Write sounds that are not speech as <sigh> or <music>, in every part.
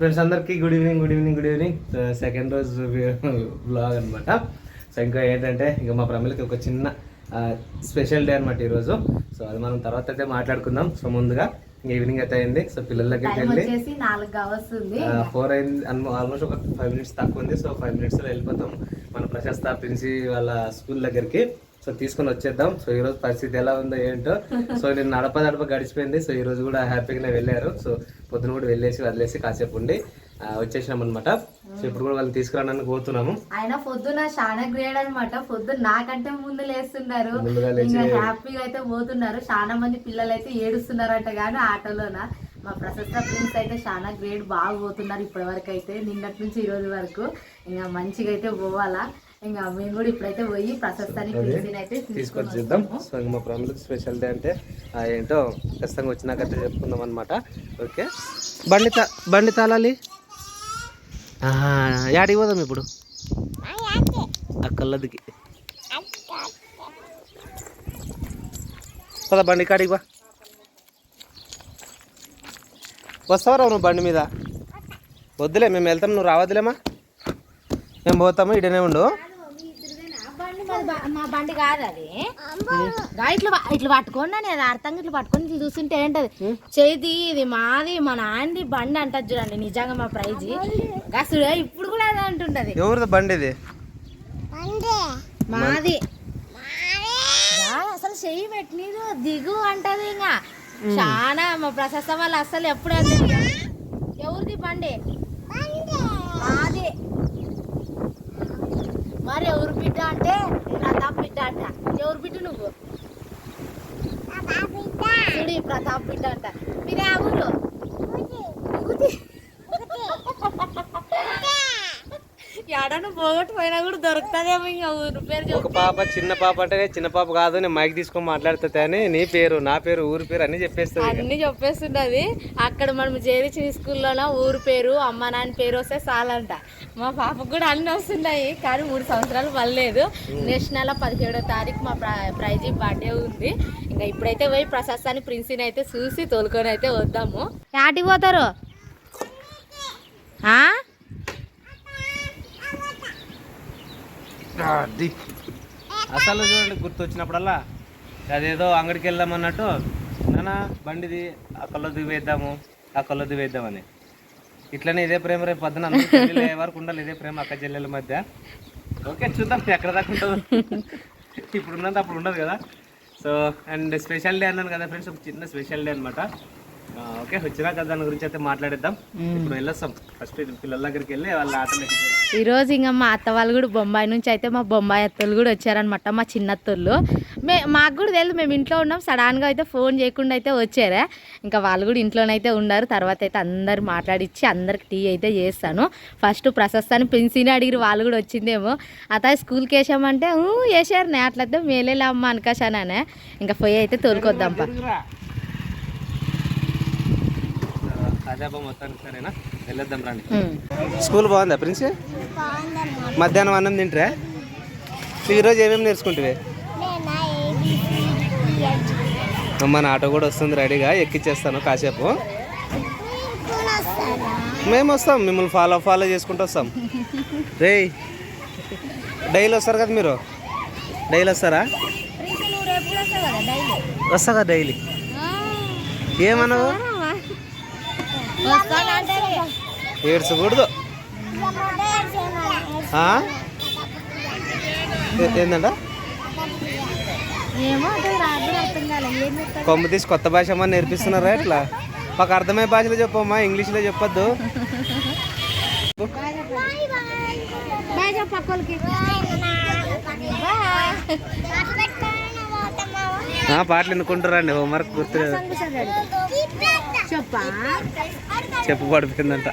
Friends అందరికీ good evening good evening good evening second రోజు blog అనమాట సో ఇంకా ఏంటంటే ఇంకా మా ప్రమిళకి ఒక చిన్న స్పెషల్ డే అనమాట ఈరోజు. సో అది మనం తర్వాత అయితే మాట్లాడుకుందాం. సో ముందుగా ఈవినింగ్ అయితే అయింది. సో పిల్లల దగ్గరికి టైం వెళ్ళి ఫోర్ అయింది ఆల్మోస్ట్ ఒక ఫైవ్ మినిట్స్ తక్కువ ఉంది. సో ఫైవ్ మినిట్స్లో వెళ్ళిపోతాం మన ప్రశస్త ప్రిన్సి వాళ్ళ స్కూల్ దగ్గరికి. సో తీసుకొని వచ్చేద్దాం. సో ఈ రోజు పరిస్థితి ఎలా ఉందో ఏంటో. సో నేను నడప నడప గడిచిపోయింది. సో ఈ రోజు కూడా హ్యాపీగానే వెళ్ళారు. సో పొద్దున కూడా వెళ్ళేసి వదిలేసి కాసేపు ఉండి వచ్చేసినాం అనమాట సో ఇప్పుడు కూడా వాళ్ళని తీసుకురావడానికి పోతున్నాము. ఆయన పొద్దున చాలా గ్రేడ్ అనమాట పొద్దున నాకంటే ముందు లేస్తున్నారు. హ్యాపీగా అయితే పోతున్నారు. చాలా మంది పిల్లలు అయితే ఏడుస్తున్నారంట కానీ ఆటోలోన. మా ప్రశస్త ప్రిన్స్ అయితే చాలా గ్రేడ్ బాగా పోతున్నారు ఇప్పటి వరకు అయితే నిన్నటి నుంచి ఈ రోజు వరకు. ఇంకా మంచిగా అయితే పోవాలా. ఇంకా మేము కూడా ఇప్పుడైతే పోయి ప్రశస్తానికి ప్రిన్సిని అయితే తీసుకొని తీసుకొచ్చేద్దాం సో ఇంకా మా ప్రామిలకు స్పెషల్ డే అంటే ఏంటో ఖచ్చితంగా వచ్చినాకైతే చెప్పుకుందాం అనమాట ఓకే? బండి తా బండి తాళాలి. యాడికి పోదాం ఇప్పుడు? అక్కలదికి. పద బండి కాడికి బా వస్తావరా నువ్వు బండి మీద? వద్దులే మేము వెళ్తాం. నువ్వు రావద్దులేమా? మేము పోతాము ఇడనే ఉండు. మా బండి కాదు అది. ఇట్లా ఇట్లా పట్టుకోండి అని అది అర్థంగా ఇట్లా పట్టుకొని ఇట్లా చూస్తుంటే ఏంటది? చేతి ఇది మాది మా నాన్నది బండి అంటది చూడండి నిజంగా మా ప్రైజ్. అసలు ఇప్పుడు కూడా అదే అంటుంటది. ఎవరిది బండి ఇది? మాది. అసలు చెయ్యి పెట్టినీరు దిగు అంటది ఇంకా చాలా మా ప్రశస్త వాళ్ళు అసలు ఎప్పుడు ఎవరిది బండి మాది మరి ఎవరు బిడ్డ అంటే? ప్రతాప్ బిడ్డ అంట. ఎవరు బిడ్డ నువ్వు? చూడు ప్రతాప్ బిడ్డ అంట. మీరే ఆ ఊరు ఎడను పోగొట్టుపోయినా కూడా దొరుకుతుందేమో ఇంకా ఊరు. పేరు ఒక. పాప చిన్న పాప అంటే చిన్న పాప కాదు నేను మైక్ తీసుకొని మాట్లాడుతుంది అని నీ పేరు నా పేరు ఊరి పేరు అన్ని చెప్పేస్తుంది అన్ని చెప్పేస్తున్నది. అక్కడ మనం చేరించిన స్కూల్లోన ఊరు పేరు అమ్మ నాన్న పేరు వస్తే చాలంట. మా పాపకు కూడా అన్ని వస్తున్నాయి కానీ మూడు సంవత్సరాలు పర్లేదు నెక్స్ట్ నెల పదిహేడో తారీఖు మా ప్ర- ప్రైజీ బర్త్డే ఉంది. ఇంకా ఇప్పుడైతే పోయి ప్రశస్తాన్ని ప్రిన్సిని అయితే చూసి తోలుకొని అయితే వద్దాము. యాటికి పోతారు? అది. అసలు చూడండి గుర్తు వచ్చినప్పుడల్లా అదేదో అంగడికి వెళ్దాం అన్నట్టు నానా బండిది ఆ కళ్ళు దివేద్దాము ఆ కళ్ళు దివేద్దామని ఇట్లనే ఇదే ప్రేమ రేపు పొద్దున అందరూ వరకు ఉండాలి ఇదే ప్రేమ అక్క చెల్లెల మధ్య. ఓకే చూద్దాం ఎక్కడ దాకా ఉంటుందో. ఇప్పుడు ఉన్నంత అప్పుడు ఉండదు కదా. సో అండ్ స్పెషల్ డే అన్నాను కదా ఫ్రెండ్స్ ఒక చిన్న స్పెషల్ డే అనమాట ఓకే వచ్చినాక దాని గురించి అయితే మాట్లాడేద్దాం. ఇప్పుడు వెళ్ళొస్తాం. ఫస్ట్ పిల్లల దగ్గరికి వెళ్ళి వాళ్ళ ఆటలు ఎక్కించాలి. ఈరోజు ఇంకా మా అత్త వాళ్ళు కూడా బొంబాయి నుంచి అయితే మా బొంబాయి అత్తలు కూడా వచ్చారనమాట మా చిన్నత్తోళ్ళు. మే మాకు కూడా తెలియదు మేము ఇంట్లో ఉన్నాం సడన్గా అయితే ఫోన్ చేయకుండా అయితే వచ్చారా. ఇంకా వాళ్ళు కూడా ఇంట్లోనైతే ఉన్నారు తర్వాత అయితే అందరు మాట్లాడిచ్చి అందరికి టీ అయితే చేస్తాను. ఫస్ట్ ప్రశస్తాన్ని ప్రిన్సీని అడిగిరు వాళ్ళు కూడా వచ్చిందేమో. అత స్కూల్కి వేసామంటే "ఊ, వేసారు నే అట్లయితే మేలేలే అమ్మ అనకాశానే ఇంకా పోయి అయితే తోలుకొద్దాంపా. మొత్తానికి సరేనా? వెళ్ళొద్దాం రండి. స్కూల్ బాగుందా ప్రిన్స్? మధ్యాహ్నం అన్నం తింటరా? ఈరోజు ఏమేమి నేర్చుకుంటువే? అమ్మ నా ఆటో కూడా వస్తుంది రెడీగా. ఎక్కిచ్చేస్తాను కాసేపు. మేము వస్తాం మిమ్మల్ని ఫాలో ఫాలో చేసుకుంటూ వస్తాం. రే డైలీ వస్తారు కదా మీరు? డైలీ వస్తారా? వస్తా కదా డైలీ? ఏమన్నావు? ఏడ్చకూడదు. ఆ? ఏ- ఏందంట? ఏమో అంటే రాదు అర్థం కాలేదు ఏం చెప్తారు? కొమ్మ తీసి కొత్త భాష ఏమన్నా నేర్పిస్తున్నారా ఎట్లా మాకు అర్థమయ్యే భాషలో చెప్పమ్మా ఇంగ్లీష్లో చెప్పొద్దు. పాటలు ఎన్నుకుంటారండి హోంవర్క్ గుర్తు చెప్పా. చెప్పు పడిపోయిందంట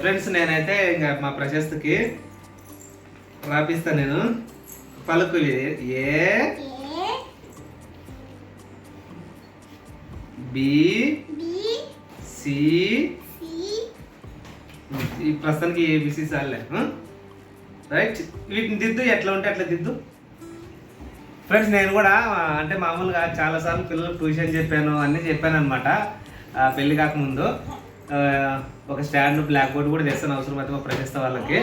ఫ్రెండ్స్ నేనైతే ఇంకా మా ప్రశస్తికి రాపిస్తా నేను. పలుకులు ఏ బి సి ఈ ప్రస్తుతానికి ఏబిసి సార్లే రైట్ వీటిని దిద్దు ఎట్లా ఉంటే అట్లా దిద్దు. ఫ్రెండ్స్ నేను కూడా అంటే మామూలుగా చాలాసార్లు పిల్లలకు ట్యూషన్ చెప్పాను అన్నీ చెప్పాను అనమాట పెళ్ళి కాకముందు. ఒక స్టాండ్ బ్లాక్ బోర్డ్ కూడా తెస్తాను అవసరం అయితే మా ప్రశస్త వాళ్ళకి.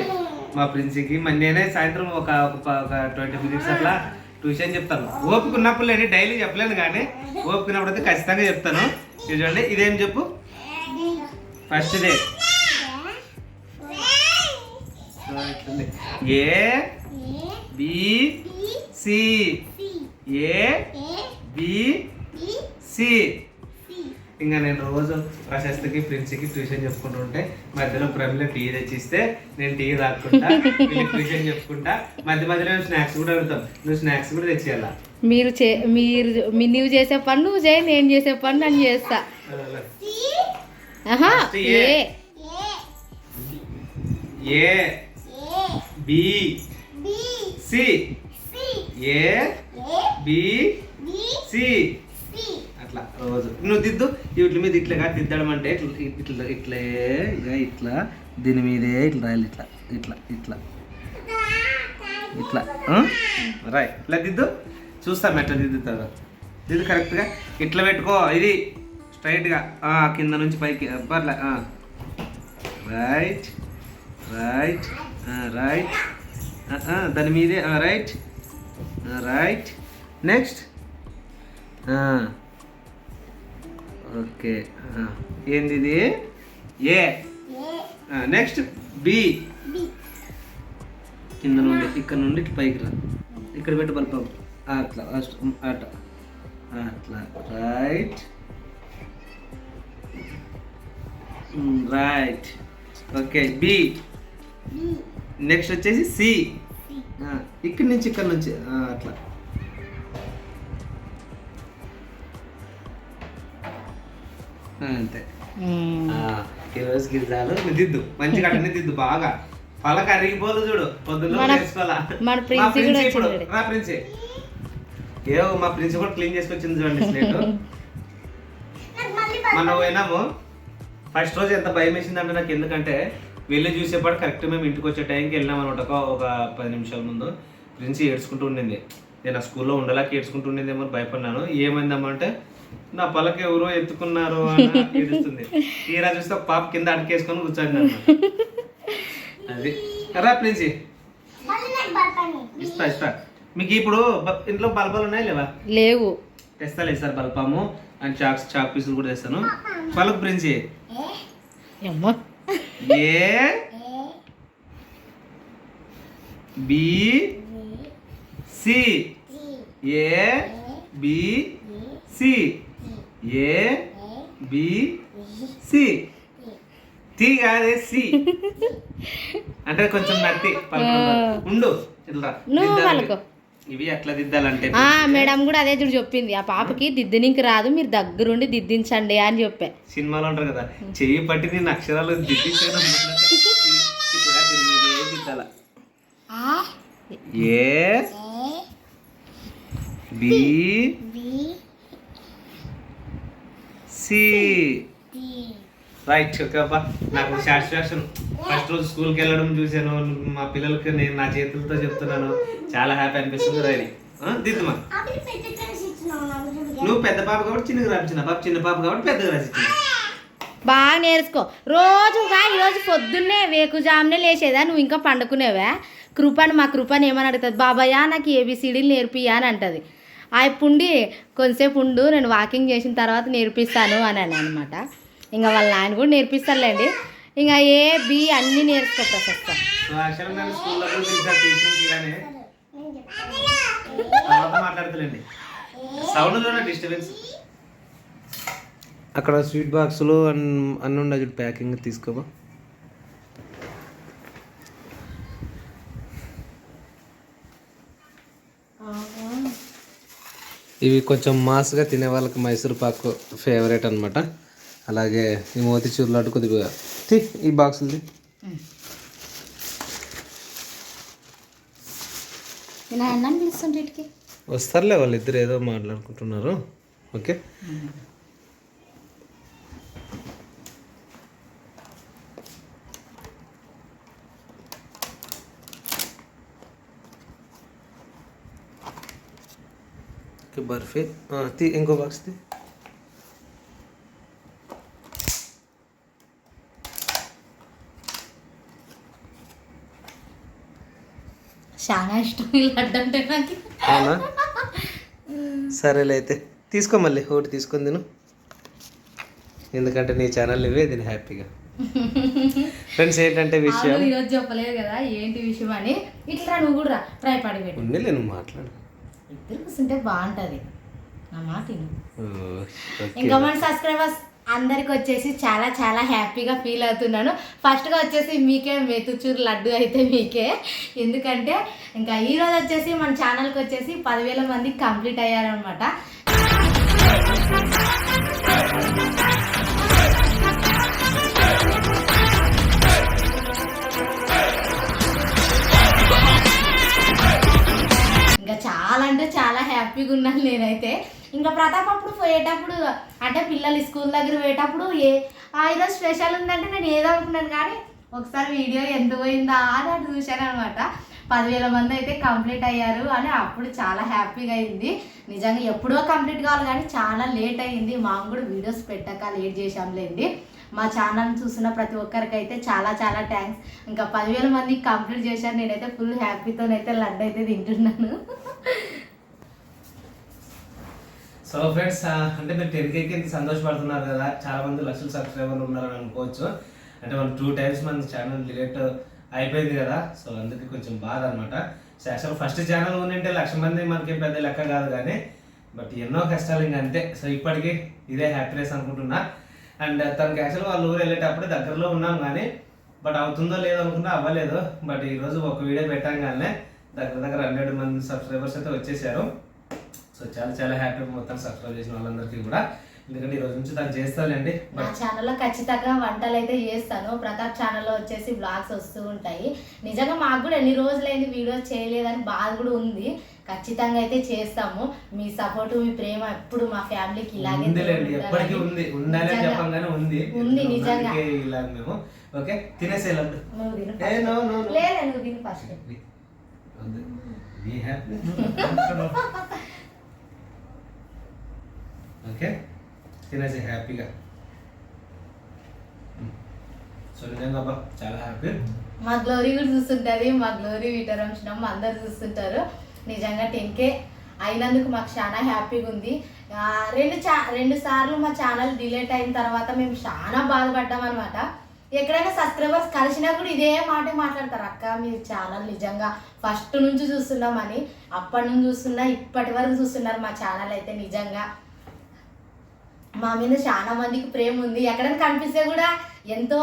మా ప్రిన్సికి. మరి నేనే సాయంత్రం ఒక ఒక ట్వంటీ మినిట్స్ అట్లా ట్యూషన్ చెప్తాను. ఓపిక ఉన్నప్పుడు లేని డైలీ చెప్పలేను కానీ ఓపిక ఉన్నప్పుడు అయితే ఖచ్చితంగా చెప్తాను. చూడండి ఇదేం చెప్పు? First day A B C A B C. ఇంకా నేను రోజు ప్రశస్తికి ప్రిన్స్కి ట్యూషన్ చెప్పుకుంటూ ఉంటే మధ్యలో ప్రమిలో టీ తెచ్చిస్తే నేను టీ తాక్కుంటా ట్యూషన్ చెప్పుకుంటా. మధ్య మధ్యలో స్నాక్స్ కూడా అడుగుతాం నువ్వు స్నాక్స్ కూడా తెచ్చేయాలా? మీరు చే మీరు మీ నువ్వు చేసే పని నువ్వు చేయి నేను చేసే పని నేను చేస్తా. ఆహా. A. A. B. C. A. B. C. అట్లా రోజు. నువ్వు దిద్దు వీటి మీద ఇట్లా కాదు దిద్దడం అంటే ఇట్లా ఇట్లా ఇక ఇట్లా దీని మీదే ఇట్లా రాయాలి ఇట్లా ఇట్లా ఇట్లా. ఇట్లా రాయ్. ఇట్లా దిద్దు. చూస్తాం ఎట్లా దిద్దుతావు దిద్దు కరెక్ట్గా. ఇట్లా పెట్టుకో ఇది స్ట్రైట్గా. కింద నుంచి పైకి పర్లే రైట్ రైట్ రైట్. దాని మీదే రైట్ రైట్. Next okay. ఏంది ఇది? ఏ? నెక్స్ట్ బి కింద నుండి ఇక్కడ నుండి పైకి రా. ఇక్కడ పెట్టు బల్పం అట్లా ఫస్ట్ అట్లా అట్లా right right okay B next వచ్చేసి సి ఇక్కడి నుంచి ఇక్కడ నుంచి అట్లా. అంతే. ఈ రోజు గిరిజాలు దిద్దు. మంచిగా అట్లనే దిద్దు బాగా. పలక అరిగిపోదు చూడు పొద్దున్న ఇప్పుడు. ప్రిన్సి. ఏవో మా ప్రిన్సి కూడా క్లీన్ చేసుకొచ్చింది చూడండి స్లేట్. మనం పోయినాము. ఫస్ట్ రోజు ఎంత భయం వేసిందంటే నాకు ఎందుకంటే వెళ్ళి చూసేపాటు కరెక్ట్ మేము ఇంటికి వచ్చే టైంకి వెళ్ళినాం అనమాట. ఒక పది నిమిషాల ముందు. ప్రిన్సి ఏడ్చుకుంటూ ఉండింది. నేను ఆ స్కూల్లో ఉండలేక ఏడ్చుకుంటూ ఉండిందేమో భయపడినాను ఏమైందమ్మా అంటే నా పలక ఎవరో ఎత్తుకున్నారు అని ఏడుస్తుంది. తీరా చూస్తే పాప కింద అడికేసుకొని కూర్చోండి అది. రా ప్రిన్సి. ఇస్తా ఇస్తా. మీకు ఇప్పుడు ఇంట్లో బల్బాలు ఉన్నాయి లేవా? లేవు. తెస్తాలే సార్ బల్పాము అండ్ చాక్స్ చాక్ పీసులు కూడా తెస్తాను. పలుకు ప్రిన్సి. A? B? C? A? B? C? A B C. T కాదే సి. అంటే కొంచెం నత్తి పలకడం. ఉండు ఇట్లా నువ్వు. ఇవి ఎట్లా దిద్దాలంటే ఆ మేడం కూడా అదే చూడు చెప్పింది. ఆ పాపకి దిద్దనికి రాదు మీరు దగ్గరుండి దిద్దించండి అని చెప్పా. సినిమాలో ఉంటారు కదా చెయ్యి పట్టి నేను అక్షరాలు దిద్దాల. A? B? C. Right okay నాకు సాటిస్ఫాక్షన్ ఫస్ట్ రోజు స్కూల్కి వెళ్ళడం చూశాను. మా పిల్లలకి నేను నా చేతులతో చెప్తున్నాను. చాలా హ్యాపీ అనిపిస్తుంది రైట్ దిద్దుమా? నువ్వు పెద్ద పాప కాబట్టి చిన్నగా రాపించిన పాప చిన్న పాప కాబట్టి పెద్దగా రాసిచ్చిన. బాగా నేర్చుకో. రోజుగా ఈరోజు పొద్దున్నే వేకుజామునే లేచేదా? నువ్వు ఇంకా పండుకునేవా? కృపని మా కృపని ఏమని అడుగుతుంది? బాబాయ్ నాకు ఏబిసిడీలు నేర్పియా అని అంటది. ఆ పుండి కొంతసేపు ఉండు నేను వాకింగ్ చేసిన తర్వాత నేర్పిస్తాను అని అని అనమాట ఇంకా వాళ్ళ నాయన కూడా నేర్పిస్తారులేండి. ఇంకా ఏ బి అన్నీ నేర్చుకో ప్రశస్తం. అక్కడ స్వీట్ బాక్సులు అన్నీ ఉన్నాయి ప్యాకింగ్ తీసుకోబా ఇవి కొంచెం మాస్గా తినే వాళ్ళకి మైసూర్ పాకు ఫేవరెట్ అనమాట అలాగే ఈ మోతిచూర్ లడ్డు కొద్దిగా తీ, ఈ పిలుస్తుంటే ఇటుకి. వస్తారులే వాళ్ళిద్దరు ఏదో మాట్లాడుకుంటున్నారు. ఓకే? ఓకే బర్ఫీ తీ ఇంకో బాక్స్ తీ చాలా ఇష్టం లడ్డు అంటే నాకు అవునా సరేలే అయితే తీసుకో మళ్ళీ ఒకటి తీసుకొని తిను ఎందుకంటే నీ ఛానల్ ఇవే దీని హ్యాపీగా ఫ్రెండ్స్ ఏంటంటే <laughs> విషయం? ఈరోజు చెప్పలేదు కదా ఏంటి విషయం అని? ఇట్లా నువ్వు కూడా ట్రై పడి పెట్టు నువ్వు మాట్లాడు. ఇద్దరు కూర్చుంటే బాగుంటుంది. నా మాట. ఇంకా మన సబ్స్క్రైబర్స్ అందరికి వచ్చేసి చాలా చాలా హ్యాపీగా ఫీల్ అవుతున్నాను. ఫస్ట్గా వచ్చేసి మీకే మేతుచూరు లడ్డు అయితే మీకే. ఎందుకంటే ఇంకా ఈ రోజు వచ్చేసి మన ఛానల్కి వచ్చేసి పదివేల మంది కంప్లీట్ అయ్యారనమాట చాలా అంటే చాలా హ్యాపీగా ఉన్నాను నేనైతే. ఇంకా ప్రతాప్ అప్పుడు పోయేటప్పుడు అంటే పిల్లలు స్కూల్ దగ్గర పోయేటప్పుడు ఏ ఈరోజు స్పెషల్ ఉందంటే నేను ఏదో అనుకున్నాను కానీ ఒకసారి వీడియో ఎంత పోయిందా అని అటు చూశాను అనమాట పదివేల మంది అయితే కంప్లీట్ అయ్యారు అని అప్పుడు చాలా హ్యాపీగా అయింది. నిజంగా ఎప్పుడో కంప్లీట్ కావాలి కానీ చాలా లేట్ అయింది మాకు కూడా వీడియోస్ పెట్టక లేట్ చేశాంలేండి. మా ఛానల్ చూసిన ప్రతి ఒక్కరికి అయితే చాలా చాలా థ్యాంక్స్ ఇంకా పదివేల మంది కంప్లీట్ చేశారు. నేనైతే ఫుల్ హ్యాపీతోనైతే లడ్డు అయితే తింటున్నాను. సో ఫ్రెండ్స్ అంటే మీరు టెన్ కేకి సంతోషపడుతున్నారు కదా? చాలా మంది లక్షల సబ్స్క్రైబర్లు ఉన్నారని అనుకోవచ్చు. అంటే మనం టూ టైమ్స్ మన ఛానల్ డిలేట్ అయిపోయింది కదా? సో అందుకే కొంచెం బాధ అనమాట సో యాక్చువల్ ఫస్ట్ ఛానల్ ఉందంటే లక్ష మంది మనకి పెద్ద లెక్క కాదు కానీ బట్ ఎన్నో కష్టాలు ఇంకా అంతే. సో ఇప్పటికీ ఇదే హ్యాపీనెస్ అనుకుంటున్నా. అండ్ తనకి యాక్చువల్ వాళ్ళ ఊరు వెళ్ళేటప్పుడు దగ్గరలో ఉన్నాం కానీ బట్ అవుతుందో లేదో అనుకున్నా అవ్వలేదు. బట్ ఈరోజు ఒక వీడియో పెట్టంగానే దగ్గర దగ్గర హండ్రెడ్ మంది సబ్స్క్రైబర్స్ అయితే వచ్చేసారు. సో చాలా చాలా హ్యాపీ మొత్తం సబ్స్క్రైబ్ చేసిన వాళ్ళందరికీ కూడా. ఎందుకంటే ఈ రోజు నుంచి దాన్ని చేస్తానండి నా ఛానల్లో ఖచ్చితంగా వంటలు అయితే చేస్తాను. ప్రతాప్ ఛానల్లో వచ్చేసి బ్లాగ్స్ వస్తూ ఉంటాయి. నిజంగా మాకు కూడా ఎన్ని రోజులైంది వీడియోస్ చేయలేదని బాధ కూడా ఉంది. ఖచ్చితంగా అయితే చేస్తాము. మీ సపోర్ట్ మీ ప్రేమ ఎప్పుడు మా ఫ్యామిలీకి ఇలాగే. ఎప్పటికీ ఉంది. ఉండాలి నిజంగా. చెప్పంగానే ఉంది. ఉంది, ఇప్పుడు నిజంగా. ఉన్నందుకే ఇలా మేము? ఓకే లేదా నువ్వు తిను ఫస్ట్. <laughs> ఓకే తినేసి హ్యాపీగా. సో నిజంగా చాలా హ్యాపీ. మా గ్లోరీ కూడా చూస్తుంటది మా గ్లోరీ విటరంశనం అందరు చూస్తుంటారు. నిజంగా టెన్కే అయినందుకు మాకు చాలా హ్యాపీగా ఉంది రెండు చా రెండు సార్లు మా ఛానల్ డిలేట్ అయిన తర్వాత మేము చాలా బాధపడ్డాం అనమాట ఎక్కడైనా సబ్స్క్రైబర్స్ కలిసినా కూడా ఇదే మాట మాట్లాడతారు. అక్క మీ ఛానల్ నిజంగా ఫస్ట్ నుంచి చూస్తున్నామని అప్పటి నుంచి చూస్తున్నా ఇప్పటి వరకు చూస్తున్నారు మా ఛానల్ అయితే నిజంగా. మా మీద చాలా మందికి ప్రేమ ఉంది ఎక్కడైనా కనిపిస్తే కూడా ఎంతో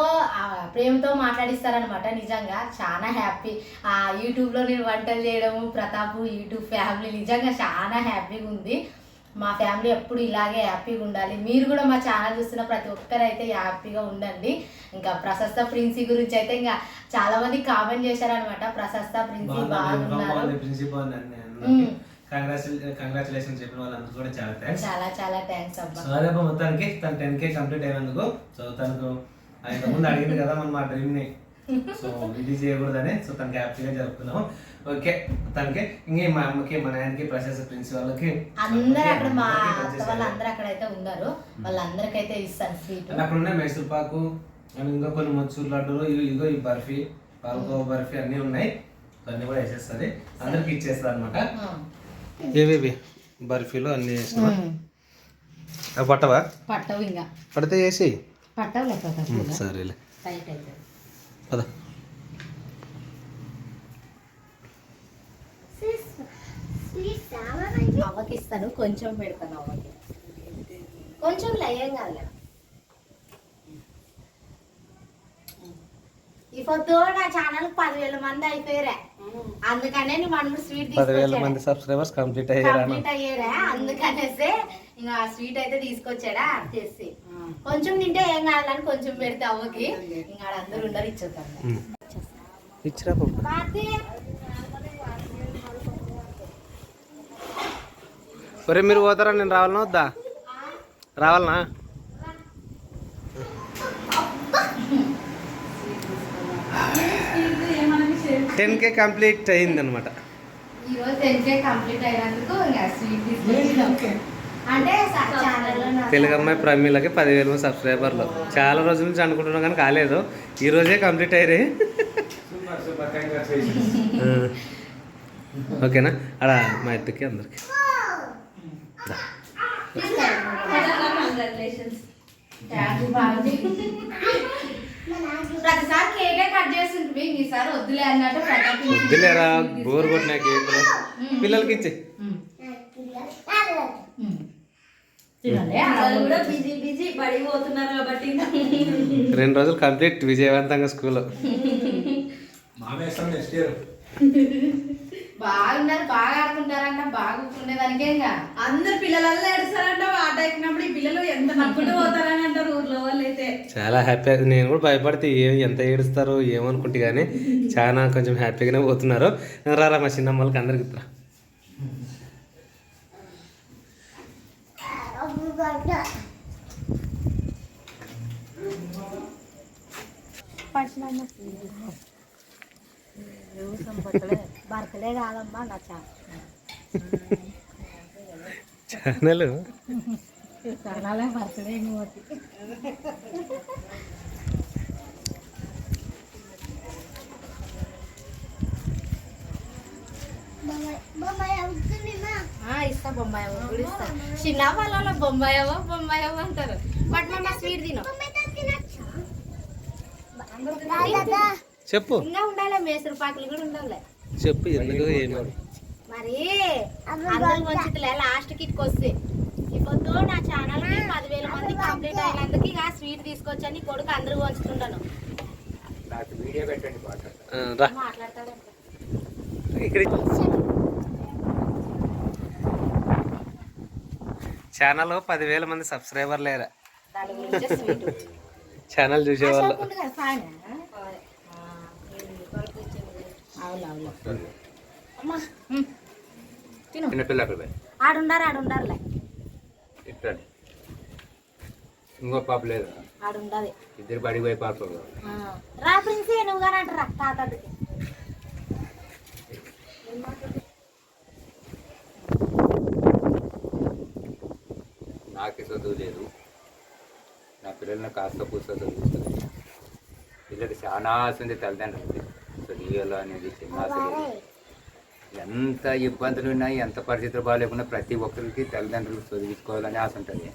ప్రేమతో మాట్లాడిస్తారనమాట నిజంగా చాలా హ్యాపీ. ఆ యూట్యూబ్లో నేను వంటలు చేయడము ప్రతాప్ యూట్యూబ్ ఫ్యామిలీ నిజంగా చాలా హ్యాపీగా ఉంది. మా ఫ్యామిలీ ఎప్పుడు ఇలాగే హ్యాపీగా ఉండాలి. మీరు కూడా మా ఛానల్ చూస్తున్న ప్రతి ఒక్కరు అయితే హ్యాపీగా ఉండండి. ఇంకా ప్రశస్త ప్రిన్సీ గురించి అయితే ఇంకా చాలా మంది కామెంట్ చేశారనమాట ప్రశస్త ప్రిన్సీ బాగున్నారు. ప్రిన్సిపల్ మ్మ్. కంగ్రాచులేషన్ చెప్పిన వాళ్ళందరూ కూడా చాలా థ్యాంక్స్ చాలా చాలా థ్యాంక్స్ అబ్బా. సో అదే అబ్బా మొత్తానికి తను టెన్ కే కంప్లీట్ అయినందుకు. సో తనకు ఆయన ముందు అడిగింది కదా మనం మా డ్రీమ్ని. సో ఇది చేయకూడదని సో తనకి హ్యాపీగా జరుపుకున్నాము. ఓకే తనకి ఇంకే మా అమ్మకి మా నాయనకి ప్రశాస ప్రిన్స్ వాళ్ళకి. అందరూ అక్కడ మా. వాళ్ళందరూ అక్కడైతే ఉన్నారు. వాళ్ళందరికైతే ఇస్తాను స్వీట్ అక్కడ ఉన్నాయి మైసూర్ పాకు అండ్ ఇంకా కొన్ని మొచ్చూరు లడ్డూలు ఇవి ఇగో ఈ బర్ఫీ పాలకోవా బర్ఫీ అన్నీ ఉన్నాయి. అన్నీ కూడా వేసేస్తుంది. అందరికి ఇచ్చేస్తుంది అనమాట ఏవేవి? బర్ఫీలు అన్నీ వేసినా పట్టవా? పట్టవు ఇంకా. పడితే వేసి పట్టవు లేక సరేలే. టైట్ అవుతుంది పద. అవ్వకి ఇస్తాను కొంచెం పెడతాను అవ్వకి కొంచెం లయం కాదు ఈ పొద్దు నా ఛానల్ పదివేల మంది అయిపోయారా. అందుకనే నీ మనము స్వీట్ పదివేల మంది సబ్స్క్రైబర్స్ కంప్లీట్ అయ్యారా కంప్లీట్ అయ్యారా. అందుకనేసి ఇంకా స్వీట్ అయితే తీసుకొచ్చాడా తెసి కొంచెం తింటే ఏం కావాలని కొంచెం పెడితే అవ్వకి. ఇంకా అందరూ ఉండరు ఇచ్చేద్దాం. ఇచ్చిరా ఒరే మీరు పోతారా? నేను రావాలనా వద్దా? రావాలనా టెన్ కే కంప్లీట్ అయింది అనమాట ఈ రోజు టెన్కే కంప్లీట్ అయినందుకు ఇంకా స్వీట్ తీసుకొచ్చినాం అంటే ఛానల్లో తెలుగు అమ్మాయి ప్రమీలకి పదివేల మంది సబ్స్క్రైబర్లు. చాలా రోజుల నుంచి అనుకుంటున్నాం కానీ కాలేదు. ఈ రోజే కంప్లీట్ అయ్యాయి ఓకేనా? అలా మా ఇద్దరికి అందరికి. ప్రతిసారి కేకే కట్ చేస్తుంటే ఈసారి వద్దులే అన్నట్టు ప్రతి వద్దులేరా బోర్ కొట్టిన కేకులు పిల్లలకి ఇచ్చి. కూడా బిజీ బిజీ పడిపోతున్నారు కాబట్టి. రెండు రోజులు కంప్లీట్ విజయవంతంగా స్కూల్. మామేస్తాం నెక్స్ట్ ఇయర్ <laughs> బాగున్నారు బాగా ఆడుకుంటారంట బాగా ఉండేదానికే ఇంకా. అందరు పిల్లలల్లో ఏడుస్తారంట ఆట ఎక్కినప్పుడు ఈ పిల్లలు ఎంత నవ్వుకుంటూ పోతారని అంటారు ఊర్లో వాళ్ళు అయితే చాలా హ్యాపీ నేను కూడా భయపడితే ఏం ఎంత ఏడుస్తారో ఏమనుకుంటే కానీ చాలా కొంచెం హ్యాపీగానే పోతున్నారు. రారా మా చిన్నమ్మ వాళ్ళకి అందరికి ఇద్దరా బర్త్డే కాదమ్మా నా ఛానల్? ఛానలే బర్త్డే ఇంకోటి. ఇస్తా బొంబాయి అవ్వ కూడా ఇస్తా చిన్న వాళ్ళలో బొంబాయి అవ్వ బొంబాయి అవ్వ అంటారు. బట్ మమ్మ స్వీట్ తిను. చెప్పు. ఇంకా ఉండాలి మేసరు పాకులు కూడా ఉండాలి. చెప్పు ఎందుకు ఏమో. మరి లాస్ట్కి వస్తే ఇప్పుడు నా ఛానల్కి పదివేల మంది కంప్లీట్ అయినందుకు ఇక స్వీట్ తీసుకొచ్చని కొడుకు అందరూ పంచుతుంటాను నాకు వీడియో పెట్టండి పాట. ఆ, రా. మాట్లాడతాడు ఇక్కడ ఛానల్ పదివేల మంది సబ్స్క్రైబర్ లేరా? దాని గురించి స్వీట్ ఛానల్ చూసేవాళ్ళు. అమ్మా అక్కడ ఆడుండారు ఆడుండారులే. ఇంకో పాప లేదు? ఇద్దరు బడికి పోయి పాపలు ఆ. రా ప్రిన్సీ నువ్వు కానీ అంటారా తాతకి నాకే చదువు లేదు. నా పిల్లల్ని కాస్త కూర్చో చదివిస్తుంది పిల్లలకి చాలా ఆశ ఉంది తల్లిదండ్రులకి. చదివేయాలి అనేది సినిమా ఆశ ఎంత ఇబ్బందులు ఉన్నాయి ఎంత పరిస్థితులు బాగాలేకున్నా ప్రతి ఒక్కరికి తల్లిదండ్రులు చదివించుకోవాలని ఆశ ఉంటుంది.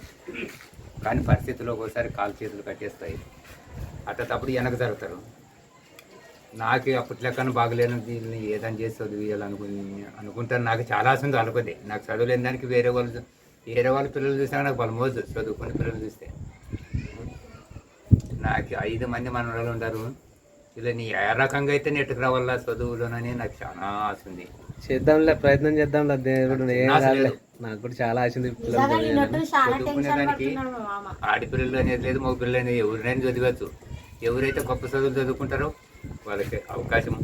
కానీ పరిస్థితులు ఒక్కోసారి కాలు చేతులు కట్టేస్తాయి. అట్లా తప్పుడు వెనక జరుగుతారు. నాకు అప్పట్లెక్కన బాగలేను దీన్ని ఏదైనా చేసి చదివియాలనుకుని అనుకుంటాను. నాకు చాలా ఆశ ఉంది అనుకోదే నాకు చదువులేని దానికి వేరే వాళ్ళు వేరే వాళ్ళ పిల్లలు చూసినా నాకు బలమోదు చదువుకునే పిల్లలు చూస్తే. నాకు ఐదు మంది మనవరాలు ఉంటారు. ఇలా నీ ఏ రకంగా అయితే నెట్టుకు రావాలా చదువులోనని నాకు చాలా ఆశ ఉంది. చేద్దాంలే ప్రయత్నం చేద్దాంలే దేవుడు ఏం నాకు కాదులే లేదు. నాకు కూడా చాలా ఆశ నిజంగా నిన్నట్టు చాలా చదువుకునే టెన్షన్ దానికి పడుతున్నాడు మా మామ. ఆడపిల్లలు అనేది లేదు మగ పిల్లలు అనేది ఎవరినైనా చదివచ్చు. ఎవరైతే గొప్ప చదువులు చదువుకుంటారో వాళ్ళకి అవకాశం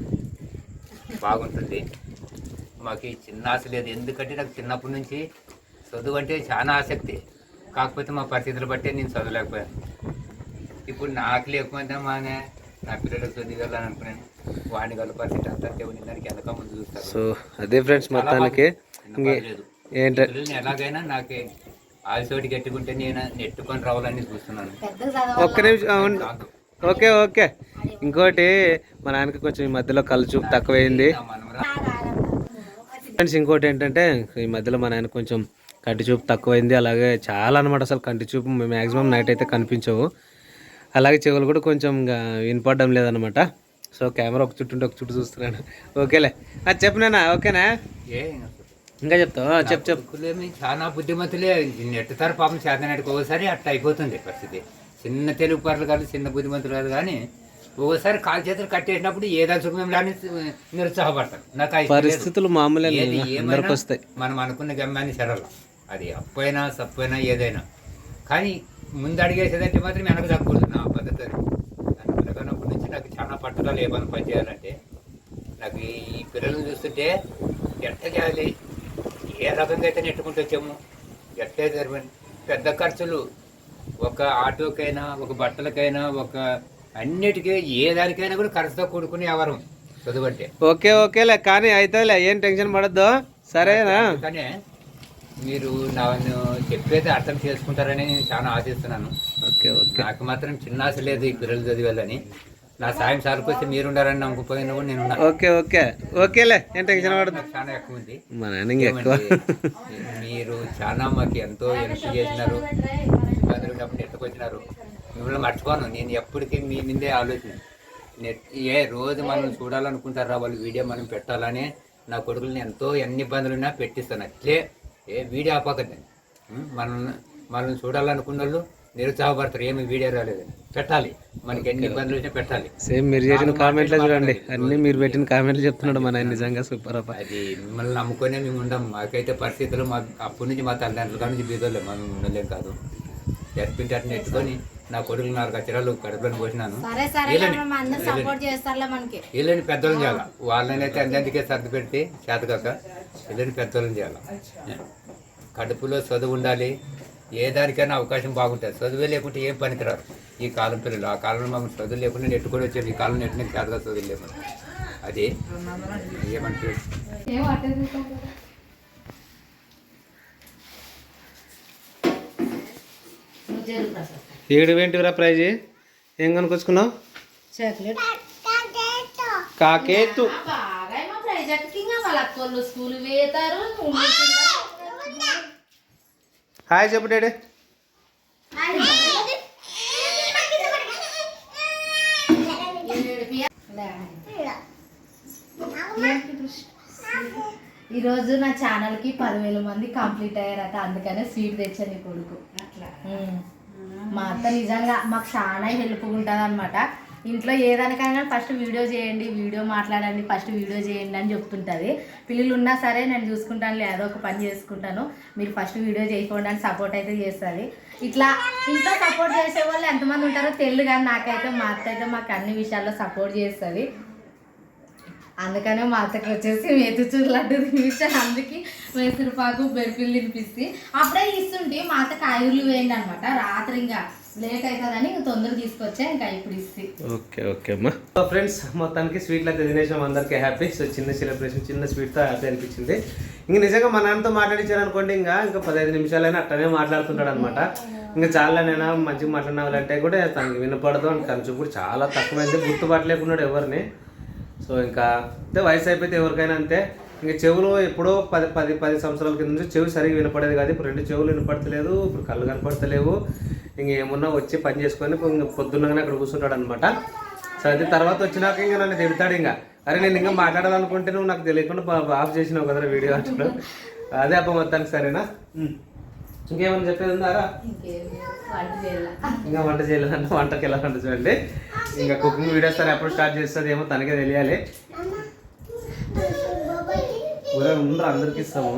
బాగుంటుంది. మాకు ఈ చిన్న ఆశ లేదు. ఎందుకంటే నాకు చిన్నప్పటి నుంచి చదువు అంటే చాలా ఆసక్తి. కాకపోతే మా పరిస్థితులు బట్టే నేను చదవలేకపోయాను. ఇప్పుడు నాకు లేకపోతే మానే నా పిల్లలకు చదివాలని అనుకున్నాను వాడిని పరిస్థితి అంతా దేవుని దానికి వెనక ముందు చూస్తారు. సో అదే ఫ్రెండ్స్ మొత్తానికి ఇంకే లేదు ఏంట పిల్లల్ని ఎలాగైనా నాకే ఆల్సోటి గట్టుకుంటే నేను నెట్టుకొని రావాలని చూస్తున్నాను. ఒక్క నిమిషం. Okay okay. ఇంకోటి మా నాన్నకి కొంచెం ఈ మధ్యలో కళ్ళు చూపు తక్కువైంది. ఫ్రెండ్స్ ఇంకోటి ఏంటంటే ఈ మధ్యలో మా నాన్న కొంచెం కంటి చూపు తక్కువైంది. అలాగే చాలా అనమాట అసలు కంటి చూపు మ్యాక్సిమం నైట్ అయితే కనిపించవు. అలాగే చెవులు కూడా కొంచెం వినపడడం లేదనమాట సో కెమెరా ఒక చుట్టూ ఉంటే ఒక చుట్టూ చూస్తున్నాను ఓకేలే. అది చెప్పినా ఓకేనా? ఏ ఇంకా చెప్తావా? చెప్పు చెప్పు. చాలా బుద్ధిమంతులే. నెట్టుతారు పాపం చేతనట్టుకు ఒకసారి అట్లా అయిపోతుంది పరిస్థితి. చిన్న తెలుగు పర్లు కాదు చిన్న బుద్ధిమంతులు కాదు కానీ ఒకసారి కాలు చేతులు కట్టేసినప్పుడు ఏదో సుఖం లేని నిరుత్సాహపడతారు నాకు. పరిస్థితులు మామూలే వస్తాయి మనం అనుకున్న గమ్యాన్ని సరళ. అది అప్పైనా సప్పైనా ఏదైనా. కానీ ముందు అడిగేసేదంటే మాత్రం వెనక తగ్గకూడదు నా పద్ధతి అది. నన్ను పిల్లగానప్పటి నుంచి నాకు చాలా పట్టుదల ఏ పని పని చేయాలంటే నాకు ఈ పిల్లలను చూస్తుంటే ఎట్ట చేయాలి ఏ రకంగా అయితే నెట్టుకుంటూ వచ్చాము ఎట్టే జరిపండి పెద్ద ఖర్చులు ఒక ఆటోకైనా ఒక బట్టలకైనా ఒక అన్నిటికీ ఏ దానికైనా కూడా ఖర్చుతో కూడుకుని ఎవరు చదువు అంటే ఓకే ఓకేలే కానీ అయితేలే ఏం టెన్షన్ పడద్దు. సరేనా? అందుకనే మీరు నన్ను చెప్పేది అర్థం చేసుకుంటారని నేను చాలా ఆశిస్తున్నాను. Okay okay. నాకు మాత్రం చిన్న ఆశ లేదు ఈ పిల్లలు చదివాలని నా సాయం సార్కొస్తే మీరుండారని నమ్మకపోయినా కూడా నేను. Okay okay. ఓకేలే ఏం టెన్షన్ పడద్దు నాకు చాలా ఎక్కువ ఉంది. మా ఎక్కువ. మీరు చాలా మాకు ఎంతో హెల్ప్ చేసినారు. ఇబ్బందులు ఉన్నప్పుడు ఎట్టుకొచ్చినారు మిమ్మల్ని మర్చిపోను నేను ఎప్పటికీ మీ మీదే ఆలోచన. నెట్ ఏ రోజు మనం చూడాలనుకుంటారా వాళ్ళు వీడియో మనం పెట్టాలని నా కొడుకులని ఎంతో ఎన్ని ఇబ్బందులు ఉన్నా పెట్టిస్తాను. అట్లే ఏ వీడియో ఆపకద్దండి మనం మనం చూడాలనుకున్న వాళ్ళు నిరుత్సాహపడతారు. ఏమి వీడియో రాలేదని పెట్టాలి. మనకి ఎన్ని ఇబ్బందులు వచ్చినా పెట్టాలి. సేమ్ మీరు చేసిన కామెంట్లే చూడండి. అన్ని మీరు పెట్టిన కామెంట్లు చెప్తున్నాడు మన నిజంగా సూపర్ అప్ప అది మిమ్మల్ని నమ్ముకునే మేము ఉండం. మాకైతే పరిస్థితులు మా అప్పటి నుంచి మా తల్లిదండ్రుల కాడ నుంచి బీదోళ్ళే. మనం ఉండలేం కాదు. ఎత్తుకుంటే అట్లా ఎత్తుకొని నా కొడుకులు నాలుగు అచ్చరాలు కడుపులను పోసినాను. సరే సరే వీళ్ళని అందరూ సపోర్ట్ చేస్తారులే మనకి. వీళ్ళని పెద్దోళ్ళని చేయాలి? వాళ్ళని అయితే అందరికీ సర్ది పెడితే చేతకాక. వీళ్ళని పెద్దోళ్ళని చేయాలి. కడుపులో చదువు ఉండాలి. ఏ దానికైనా అవకాశం బాగుంటుంది. చదువే లేకుంటే ఏం పనికిరారు ఈ కాలం పిల్లలు ఆ కాలంలో మమ్మల్ని చదువు లేకుండా నెట్టుకొని వచ్చారు ఈ కాలం నెట్టిన చేతగా చదువు లేకుండా. అది ఏమంటారు ఏడు ఏంటిరా ప్రైజ్? ఏం కొనుక్కొచ్చుకున్నావు చాక్లెట్. కాకేతు బాగా మా ప్రాజెక్ట్ ఇంకా వాళ్ళ స్కూల్ వేతారు హాయ్ చెప్పు డాడీ. ఈరోజు నా ఛానల్కి పదివేల మంది కంప్లీట్ అయ్యారట అందుకనే స్వీట్ తెచ్చాను నీ కొడుకు. మా అత్త నిజంగా మాకు చాలా హెల్ప్ ఉంటుంది అనమాట ఇంట్లో ఏదానికైనా ఫస్ట్ వీడియో చేయండి వీడియో మాట్లాడండి ఫస్ట్ వీడియో చేయండి అని చెప్తుంటుంది. పిల్లలు ఉన్నా సరే నేను చూసుకుంటాను లేదో ఒక పని చేసుకుంటాను. మీరు ఫస్ట్ వీడియో చేయకుండా అని సపోర్ట్ అయితే చేస్తుంది. ఇట్లా ఇంట్లో సపోర్ట్ చేసే వాళ్ళు ఎంతమంది ఉంటారో తెలియదు కానీ నాకైతే మా అత్త అయితే మాకు అన్ని విషయాల్లో సపోర్ట్ చేస్తుంది. అందుకనే మా అత్తకి వచ్చేసి మేతుచూర్లాంటిది చూసాను అందుకే మైసూరుపాకు బెర్ఫిల్ తినిపిస్తే అప్పుడే ఇస్తుంటే మా అత్త కాయలు వేయండి అనమాట రాత్రి ఇంకా లేట్ అవుతుందని తొందరగా తీసుకొచ్చా ఇంకా ఇప్పుడు ఇస్తే. ఓకే ఓకే అమ్మా. సో ఫ్రెండ్స్ మొత్తానికి స్వీట్లు అయితే తినేసాం అందరికీ హ్యాపీ. సో చిన్న సెలబ్రేషన్ చిన్న స్వీట్తో హ్యాపీ అనిపించింది. ఇంక నిజంగా మా నాన్నతో మాట్లాడించారు అనుకోండి ఇంకా ఇంకా పదహైదు నిమిషాలైనా అట్టనే మాట్లాడుతుంటాడు అనమాట ఇంకా చాలా నేను మంచిగా మాట్లాడినావాలంటే కూడా తనకి వినపడదు అని కనుచు కూడా చాలా తక్కువైంది. గుర్తుపట్టలేకున్నాడు ఎవరిని. సో ఇంకా అంటే వయసు అయిపోతే ఎవరికైనా అంతే. ఇంకా చెవులో ఎప్పుడో పది పది పది సంవత్సరాల కింద నుంచి చెవి సరిగ్గా వినపడేది కాదు. ఇప్పుడు రెండు చెవులు వినపడతలేదు ఇప్పుడు కళ్ళు కనపడతలేవు. ఇంకేమున్నా వచ్చి పని చేసుకొని ఇంక పొద్దున్నగానే అక్కడ కూర్చుంటాడు అనమాట సో అది తర్వాత వచ్చినాక ఇంకా నన్ను తిడతాడు ఇంకా. అరే నేను ఇంకా మాట్లాడాలనుకుంటే నువ్వు నాకు తెలియకుండా ఆఫ్ చేసినావు కదా వీడియో అంటాడు అదే అప్ప మొత్తానికి సరేనా? ఇంకేమైనా చెప్పేది ఉందారా ఇంకా వంట చేయాలంటే వంటకి ఎలా వంట చూడండి. ఇంకా కుకింగ్ వీడియోస్ తను ఎప్పుడు స్టార్ట్ చేస్తుంది ఏమో తనకే తెలియాలి. ఉండరు అందరికి ఇస్తాము.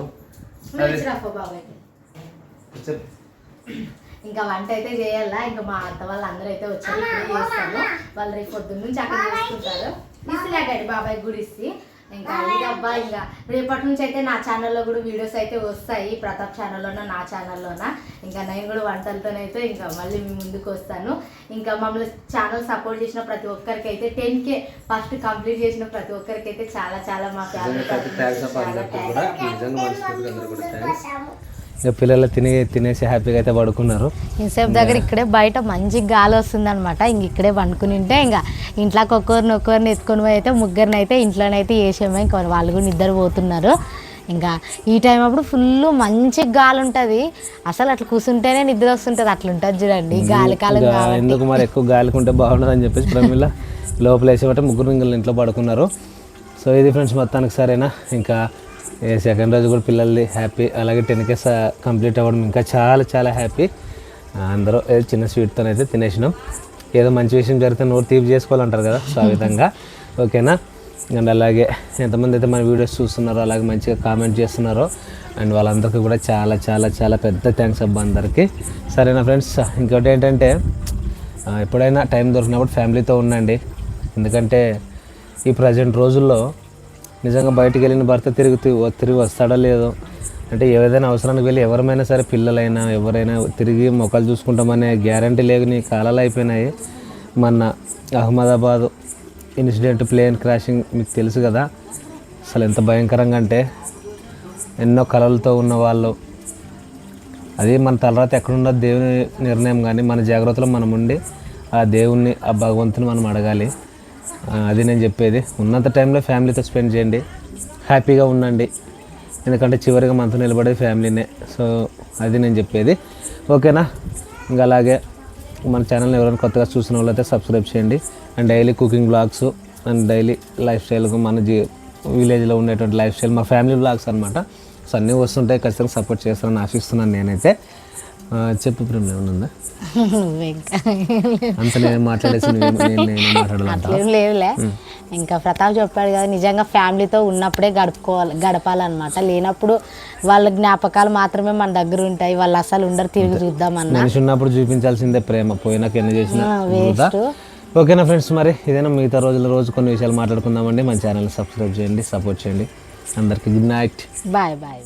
ఇంకా వంట అయితే చేయాలా? ఇంకా మా అత్త వాళ్ళు అందరూ అయితే వచ్చారు ఇప్పుడే చేస్తాను వాళ్ళు రేపు పొద్దున్న నుంచి అక్కడ చేసుకుంటారు. ఇసిలాగండి బాబాయ్ ఇస్తే. ఇంకా ఇదబ్బా ఇంకా రేపటి నుంచి అయితే నా ఛానల్లో కూడా వీడియోస్ అయితే వస్తాయి. ప్రతాప్ ఛానల్లోన నా ఛానల్లోన ఇంకా నేను కూడా వంటలతోనైతే ఇంకా మళ్ళీ మీ ముందుకు వస్తాను. ఇంకా మమ్మల్ని ఛానల్ సపోర్ట్ చేసిన ప్రతి ఒక్కరికి అయితే టెన్ కే ఫస్ట్ కంప్లీట్ చేసిన ప్రతి ఒక్కరికి అయితే చాలా చాలా మా ఫ్యామిలీ ఇక పిల్లలు తినే తినేసి హ్యాపీగా అయితే పడుకున్నారు. ఇన్సేపు దగ్గర ఇక్కడే బయట మంచి గాలి వస్తుంది అనమాట ఇంక ఇక్కడే పండుకుని ఉంటే ఇంకా ఇంట్లోకి ఒక్కొరిని ఒక్కొరిని ఎత్తుకొని పోయి అయితే ముగ్గురిని అయితే ఇంట్లోనైతే వేసాము ఇంకా వాళ్ళు కూడా నిద్ర పోతున్నారు. ఇంకా ఈ టైం అప్పుడు ఫుల్ మంచి గాలి ఉంటుంది. అసలు అట్లా కూర్చుంటేనే నిద్ర వస్తుంటుంది. అట్లా ఉంటుంది చూడండి గాలి కాలం ఎందుకు మరి ఎక్కువ గాలికుంటే బాగుండదు అని చెప్పేసి ప్రమిళ <laughs> లోపల వేసేబట్టి ముగ్గురు ఇంకా ఇంట్లో పడుకున్నారు. సో ఇది ఫ్రెండ్స్ మొత్తానికి సరేనా? ఇంకా సెకండ్ రోజు కూడా పిల్లల్ది హ్యాపీ అలాగే టెన్ కేస్ కంప్లీట్ అవ్వడం ఇంకా చాలా చాలా హ్యాపీ అందరూ ఏదో చిన్న స్వీట్తో అయితే తినేసినాం. ఏదో మంచి విషయం జరిగితే నోరు తీపి చేసుకోవాలంటారు కదా సో ఆ విధంగా ఓకేనా? అండ్ అలాగే ఎంతమంది అయితే మన వీడియోస్ చూస్తున్నారో అలాగే మంచిగా కామెంట్ చేస్తున్నారో అండ్ వాళ్ళందరికీ కూడా చాలా చాలా చాలా పెద్ద థ్యాంక్స్ అబ్బా అందరికీ. సరేనా ఫ్రెండ్స్ ఇంకోటి ఏంటంటే ఎప్పుడైనా టైం దొరికినప్పుడు ఫ్యామిలీతో ఉండండి. ఎందుకంటే ఈ ప్రజెంట్ రోజుల్లో నిజంగా బయటికి వెళ్ళిన భర్త తిరుగుతూ తిరిగి వస్తాడో లేదో అంటే ఏదైనా అవసరానికి వెళ్ళి ఎవరైనా సరే పిల్లలైనా ఎవరైనా తిరిగి మొక్కలు చూసుకుంటామనే గ్యారంటీ లేని కాలాలు అయిపోయినాయి. మొన్న అహ్మదాబాద్ ఇన్సిడెంట్ ప్లేన్ క్రాషింగ్ మీకు తెలుసు కదా. అసలు ఎంత భయంకరంగా అంటే ఎన్నో కళలతో ఉన్న వాళ్ళు అది మన తర్వాత ఎక్కడున్న దేవుని నిర్ణయం కానీ మన జాగ్రత్తలో మనం ఉండి ఆ దేవుణ్ణి ఆ భగవంతుని మనం అడగాలి. అది నేను చెప్పేది. ఉన్నంత టైంలో ఫ్యామిలీతో స్పెండ్ చేయండి. హ్యాపీగా ఉండండి. ఎందుకంటే చివరిగా మనతో నిలబడేది ఫ్యామిలీనే. సో అది నేను చెప్పేది. ఓకేనా? ఇంకా అలాగే మన ఛానల్ని ఎవరైనా కొత్తగా చూసిన వాళ్ళైతే సబ్స్క్రైబ్ చేయండి. And daily cooking blogs and daily life స్టైల్కు మన జీ విలేజ్లో ఉండేటువంటి లైఫ్ స్టైల్ మా ఫ్యామిలీ బ్లాగ్స్ అనమాట సో అన్నీ వస్తుంటాయి. ఖచ్చితంగా సపోర్ట్ చేస్తారని ఆశిస్తున్నాను నేనైతే. చెప్పు ప్రేమ ఏమన్నా ఉందా? అంత నేను మాట్లాడేసి అట్లేం లేదులే. ఇంకా ప్రతాప్ చెప్పాడు కదా నిజంగా ఫ్యామిలీతో ఉన్నప్పుడే గడుపుకోవాలి గడపాలన్నమాట. లేనప్పుడు వాళ్ళ జ్ఞాపకాలు మాత్రమే మన దగ్గర ఉంటాయి వాళ్ళు అసలు ఉండరు తిరిగి చూద్దామన్నా. మనిషి ఉన్నప్పుడు చూపించాల్సిందే ప్రేమ పోయినాక ఎన్ని చేసినా ఓకేనా ఫ్రెండ్స్ మరి ఇదేనా మిగతా రోజుల రోజు కొన్ని విషయాలు మాట్లాడుకుందామండి. మన ఛానల్ సబ్స్క్రైబ్ చేయండి సపోర్ట్ చేయండి. అందరికీ గుడ్ నైట్. Bye bye.